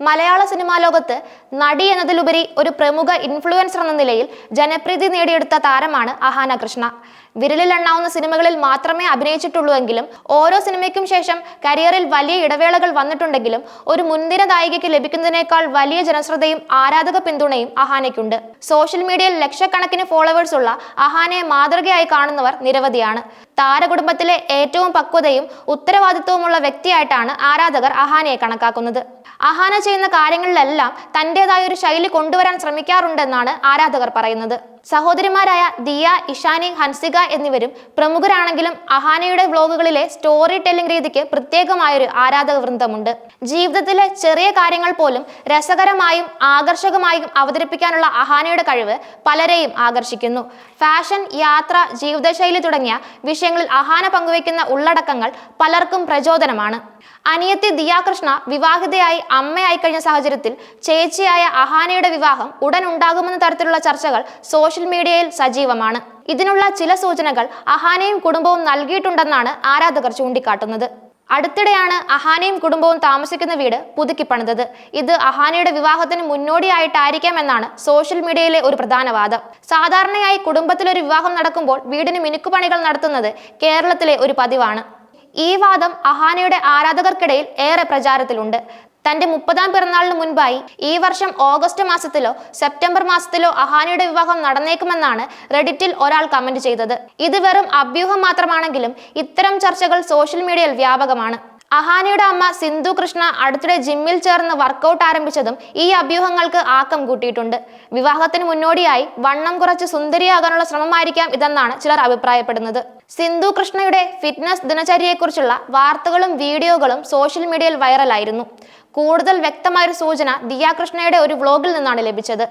മലയാള cinema ലോകത്ത് നടി എന്നതിലുപരി ഒരു പ്രമുഖ ഇൻഫ്ലുവൻസർ എന്ന നിലയിൽ ജനപ്രീതി നേടിയെടുത്ത താരമാണ് അഹാന കൃഷ്ണ. വിരലിലെണ്ണാവുന്ന സിനിമകളിൽ മാത്രമേ അഭിനയിച്ചിട്ടുള്ളൂ എങ്കിലും ഓരോ സിനിമയ്ക്കും ശേഷം കരിയറിൽ വലിയ ഇടവേളകൾ വന്നിട്ടുണ്ടെങ്കിലും ഒരു മുൻനിര നായികയ്ക്ക് ലഭിക്കുന്നതിനേക്കാൾ വലിയ ജനശ്രദ്ധയും ആരാധക പിന്തുണയും അഹാനയ്ക്കുണ്ട്. സോഷ്യൽ മീഡിയയിൽ ലക്ഷക്കണക്കിന് ഫോളോവേഴ്സ് ഉള്ള അഹാനയെ മാതൃകയായി കാണുന്നവർ നിരവധിയാണ്. താരകുടുംബത്തിലെ ഏറ്റവും പക്വതയും ഉത്തരവാദിത്വവുമുള്ള വ്യക്തിയായിട്ടാണ് ആരാധകർ അഹാനയെ കണക്കാക്കുന്നത്. അഹാന ചെയ്യുന്ന കാര്യങ്ങളിലെല്ലാം തന്റേതായ ഒരു ശൈലി കൊണ്ടുവരാൻ ശ്രമിക്കാറുണ്ടെന്നാണ് ആരാധകർ പറയുന്നത്. സഹോദരിമാരായ ദിയ ഇഷാനി ഹൻസിക എന്നിവരും പ്രമുഖരാണെങ്കിലും അഹാനയുടെ വ്ലോഗുകളിലെ സ്റ്റോറി ടെല്ലിംഗ് രീതിക്ക് പ്രത്യേകമായൊരു ആരാധക വൃന്ദമുണ്ട്. ജീവിതത്തിലെ ചെറിയ കാര്യങ്ങൾ പോലും രസകരമായും ആകർഷകമായും അവതരിപ്പിക്കാനുള്ള അഹാനയുടെ കഴിവ് പലരെയും ആകർഷിക്കുന്നു. ഫാഷൻ യാത്ര ജീവിതശൈലി തുടങ്ങിയ വിഷയങ്ങളിൽ അഹാന പങ്കുവയ്ക്കുന്ന ഉള്ളടക്കങ്ങൾ പലർക്കും പ്രചോദനമാണ്. അനിയത്തി ദിയാകൃഷ്ണ വിവാഹിതയായി അമ്മയായി കഴിഞ്ഞ സാഹചര്യത്തിൽ ചേച്ചിയായ അഹാനയുടെ വിവാഹം ഉടൻ ഉണ്ടാകുമെന്ന തരത്തിലുള്ള ചർച്ചകൾ സോഷ്യൽ മീഡിയയിൽ സജീവമാണ്. ഇതിനുള്ള ചില സൂചനകൾ അഹാനയും കുടുംബവും നൽകിയിട്ടുണ്ടെന്നാണ് ആരാധകർ ചൂണ്ടിക്കാട്ടുന്നത്. അടുത്തിടെയാണ് അഹാനയും കുടുംബവും താമസിക്കുന്ന വീട് പുതുക്കി പണിതത്. ഇത് അഹാനയുടെ വിവാഹത്തിന് മുന്നോടിയായിട്ടായിരിക്കാമെന്നാണ് സോഷ്യൽ മീഡിയയിലെ ഒരു പ്രധാന വാദം. സാധാരണയായി കുടുംബത്തിലൊരു വിവാഹം നടക്കുമ്പോൾ വീടിന് മിനുക്കുപണികൾ നടത്തുന്നത് കേരളത്തിലെ ഒരു പതിവാണ്. ഈ വാദം അഹാനയുടെ ആരാധകർക്കിടയിൽ ഏറെ പ്രചാരത്തിലുണ്ട്. തന്റെ മുപ്പതാം പിറന്നാളിന് മുൻപായി ഈ വർഷം ഓഗസ്റ്റ് മാസത്തിലോ സെപ്റ്റംബർ മാസത്തിലോ അഹാനിയുടെ വിവാഹം നടന്നേക്കുമെന്നാണ് റെഡിറ്റിൽ ഒരാൾ കമന്റ് ചെയ്തത്. ഇത് വെറും അഭ്യൂഹം മാത്രമാണെങ്കിലും ഇത്തരം ചർച്ചകൾ സോഷ്യൽ മീഡിയയിൽ വ്യാപകമാണ്. അഹാനിയുടെ അമ്മ സിന്ധു കൃഷ്ണ അടുത്തിടെ ജിമ്മിൽ ചേർന്ന് വർക്കൗട്ട് ആരംഭിച്ചതും ഈ അഭ്യൂഹങ്ങൾക്ക് ആക്കം കൂട്ടിയിട്ടുണ്ട്. വിവാഹത്തിന് മുന്നോടിയായി വണ്ണം കുറച്ച് സുന്ദരിയാകാനുള്ള ശ്രമമായിരിക്കാം ഇതെന്നാണ് ചിലർ അഭിപ്രായപ്പെടുന്നത്. സിന്ധു കൃഷ്ണയുടെ ഫിറ്റ്നസ് ദിനചര്യയെക്കുറിച്ചുള്ള വാർത്തകളും വീഡിയോകളും സോഷ്യൽ മീഡിയയിൽ വൈറലായിരുന്നു. കൂടുതൽ വ്യക്തമായൊരു സൂചന ദിയാകൃഷ്ണയുടെ ഒരു വ്ളോഗിൽ നിന്നാണ് ലഭിച്ചത്.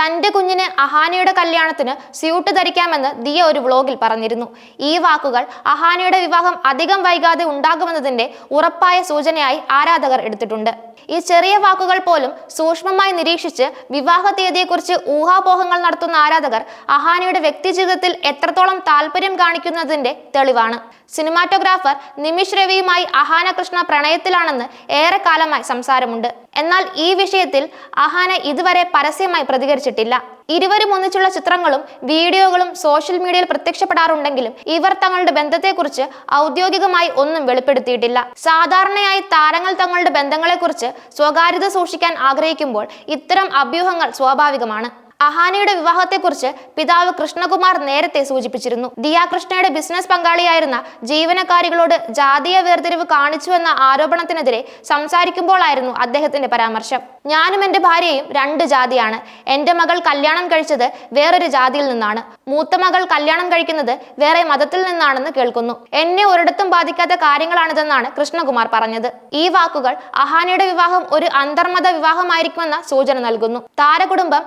തന്റെ കുഞ്ഞിന് അഹാനയുടെ കല്യാണത്തിന് സ്യൂട്ട് ധരിക്കാമെന്ന് ദിയ ഒരു വ്ളോഗിൽ പറഞ്ഞിരുന്നു. ഈ വാക്കുകൾ അഹാനയുടെ വിവാഹം അധികം വൈകാതെ ഉണ്ടാകുമെന്നതിന്റെ ഉറപ്പായ സൂചനയായി ആരാധകർ എടുത്തിട്ടുണ്ട്. ഈ ചെറിയ വാക്കുകൾ പോലും സൂക്ഷ്മമായി നിരീക്ഷിച്ച് വിവാഹ തീയതിയെക്കുറിച്ച് ഊഹാപോഹങ്ങൾ നടത്തുന്ന ആരാധകർ അഹാനയുടെ വ്യക്തി ജീവിതത്തിൽ എത്രത്തോളം താല്പര്യം കാണിക്കുന്നതിന്റെ തെളിവാണ്. സിനിമാറ്റോഗ്രാഫർ നിമിഷ് രവിയുമായി അഹാന കൃഷ്ണ പ്രണയത്തിലാണെന്ന് ഏറെക്കാലമായി സംസാരമുണ്ട്. എന്നാൽ ഈ വിഷയത്തിൽ അഹാന ഇതുവരെ പരസ്യമായി പ്രതികരിച്ചിട്ടില്ല ഇരുവരും ഒന്നിച്ചുള്ള ചിത്രങ്ങളും വീഡിയോകളും സോഷ്യൽ മീഡിയയിൽ പ്രത്യക്ഷപ്പെടാറുണ്ടെങ്കിലും ഇവർ തങ്ങളുടെ ബന്ധത്തെക്കുറിച്ച് ഔദ്യോഗികമായി ഒന്നും വെളിപ്പെടുത്തിയിട്ടില്ല. സാധാരണയായി താരങ്ങൾ തങ്ങളുടെ ബന്ധങ്ങളെക്കുറിച്ച് സ്വകാര്യത സൂക്ഷിക്കാൻ ആഗ്രഹിക്കുമ്പോൾ ഇത്തരം അഭ്യൂഹങ്ങൾ സ്വാഭാവികമാണ്. അഹാനയുടെ വിവാഹത്തെക്കുറിച്ച് പിതാവ് കൃഷ്ണകുമാർ നേരത്തെ സൂചിപ്പിച്ചിരുന്നു. ദിയ കൃഷ്ണയുടെ ബിസിനസ് പങ്കാളിയായിരുന്ന ജീവനക്കാരികളോട് ജാതീയ വേർതിരിവ് കാണിച്ചുവെന്ന ആരോപണത്തിനെതിരെ സംസാരിക്കുമ്പോഴായിരുന്നു അദ്ദേഹത്തിന്റെ പരാമർശം. ഞാനും എന്റെ ഭാര്യയും രണ്ട് ജാതിയാണ്. എന്റെ മകൾ കല്യാണം കഴിച്ചത് വേറൊരു ജാതിയിൽ നിന്നാണ്. മൂത്ത മകൾ കല്യാണം കഴിക്കുന്നത് വേറെ മതത്തിൽ നിന്നാണെന്ന് കേൾക്കുന്നു. എന്നെ ഒരിടത്തും ബാധിക്കാത്ത കാര്യങ്ങളാണിതെന്നാണ് കൃഷ്ണകുമാർ പറഞ്ഞത്. ഈ വാക്കുകൾ അഹാനയുടെ വിവാഹം ഒരു അന്തർമത വിവാഹമായിരിക്കുമെന്ന സൂചന നൽകുന്നു. താരകുടുംബം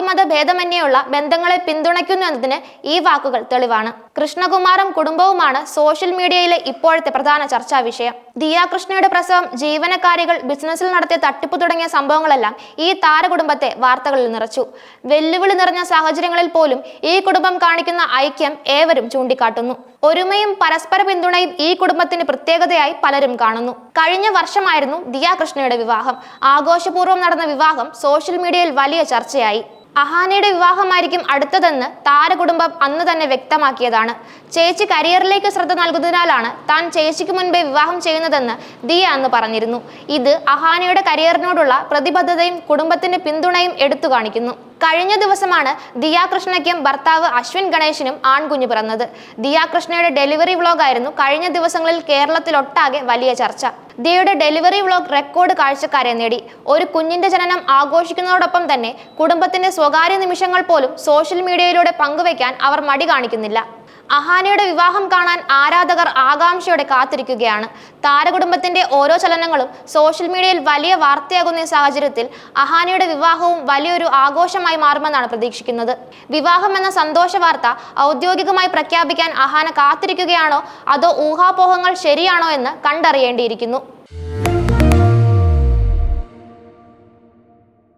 ജാതിമത ഭേദമന്യുള്ള ബന്ധങ്ങളെ പിന്തുണയ്ക്കുന്നു എന്നതിന് ഈ വാക്കുകൾ തെളിവാണ്. കൃഷ്ണകുമാറും കുടുംബവുമാണ് സോഷ്യൽ മീഡിയയിലെ ഇപ്പോഴത്തെ പ്രധാന ചർച്ചാ വിഷയം. ദിയാകൃഷ്ണയുടെ പ്രസവം ജീവനക്കാരികൾ ബിസിനസ്സിൽ നടത്തിയ തട്ടിപ്പ് തുടങ്ങിയ സംഭവങ്ങളെല്ലാം ഈ താരകുടുംബത്തെ വാർത്തകളിൽ നിറച്ചു. വെല്ലുവിളി നിറഞ്ഞ സാഹചര്യങ്ങളിൽ പോലും ഈ കുടുംബം കാണിക്കുന്ന ഐക്യം ഏവരും ചൂണ്ടിക്കാട്ടുന്നു. ഒരുമയും പരസ്പര പിന്തുണയും ഈ കുടുംബത്തിന് പ്രത്യേകതയായി പലരും കാണുന്നു. കഴിഞ്ഞ വർഷമായിരുന്നു ദിയ കൃഷ്ണയുടെ വിവാഹം. ആഘോഷപൂർവം നടന്ന വിവാഹം സോഷ്യൽ മീഡിയയിൽ വലിയ ചർച്ചയായി. അഹാനയുടെ വിവാഹമായിരിക്കും അടുത്തതെന്ന് താരകുടുംബം അന്ന് തന്നെ വ്യക്തമാക്കിയതാണ്. ചേച്ചി കരിയറിലേക്ക് ശ്രദ്ധ നൽകുന്നതിനാലാണ് താൻ ചേച്ചിക്ക് മുൻപേ വിവാഹം ചെയ്യുന്നതെന്ന് ദിയ അന്ന് പറഞ്ഞിരുന്നു. ഇത് അഹാനയുടെ കരിയറിനോടുള്ള പ്രതിബദ്ധതയും കുടുംബത്തിന്റെ പിന്തുണയും എടുത്തു കാണിക്കുന്നു. കഴിഞ്ഞ ദിവസമാണ് ദിയാകൃഷ്ണയ്ക്കും ഭർത്താവ് അശ്വിൻ ഗണേശനും ആൺകുഞ്ഞ് പിറന്നത്. ദിയാകൃഷ്ണയുടെ ഡെലിവറി വ്ലോഗായിരുന്നു കഴിഞ്ഞ ദിവസങ്ങളിൽ കേരളത്തിലൊട്ടാകെ വലിയ ചർച്ച. ദിയയുടെ ഡെലിവറി വ്ലോഗ് റെക്കോർഡ് കാഴ്ചക്കാരെ നേടി. ഒരു കുഞ്ഞിന്റെ ജനനം ആഘോഷിക്കുന്നതോടൊപ്പം തന്നെ കുടുംബത്തിന്റെ സ്വകാര്യ നിമിഷങ്ങൾ പോലും സോഷ്യൽ മീഡിയയിലൂടെ പങ്കുവയ്ക്കാൻ അവർ മടി കാണിക്കുന്നില്ല. അഹാനയുടെ വിവാഹം കാണാൻ ആരാധകർ ആകാംക്ഷയോടെ കാത്തിരിക്കുകയാണ്. താരകുടുംബത്തിന്റെ ഓരോ ചലനങ്ങളും സോഷ്യൽ മീഡിയയിൽ വലിയ വാർത്തയാകുന്ന സാഹചര്യത്തിൽ അഹാനയുടെ വിവാഹവും വലിയൊരു ആഘോഷമായി മാറുമെന്നാണ് പ്രതീക്ഷിക്കുന്നത്. വിവാഹം എന്ന സന്തോഷ വാർത്ത ഔദ്യോഗികമായി പ്രഖ്യാപിക്കാൻ അഹാന കാത്തിരിക്കുകയാണോ? അതോ ഊഹാപോഹങ്ങൾ ശരിയാണോ എന്ന് കണ്ടറിയേണ്ടിയിരിക്കുന്നു.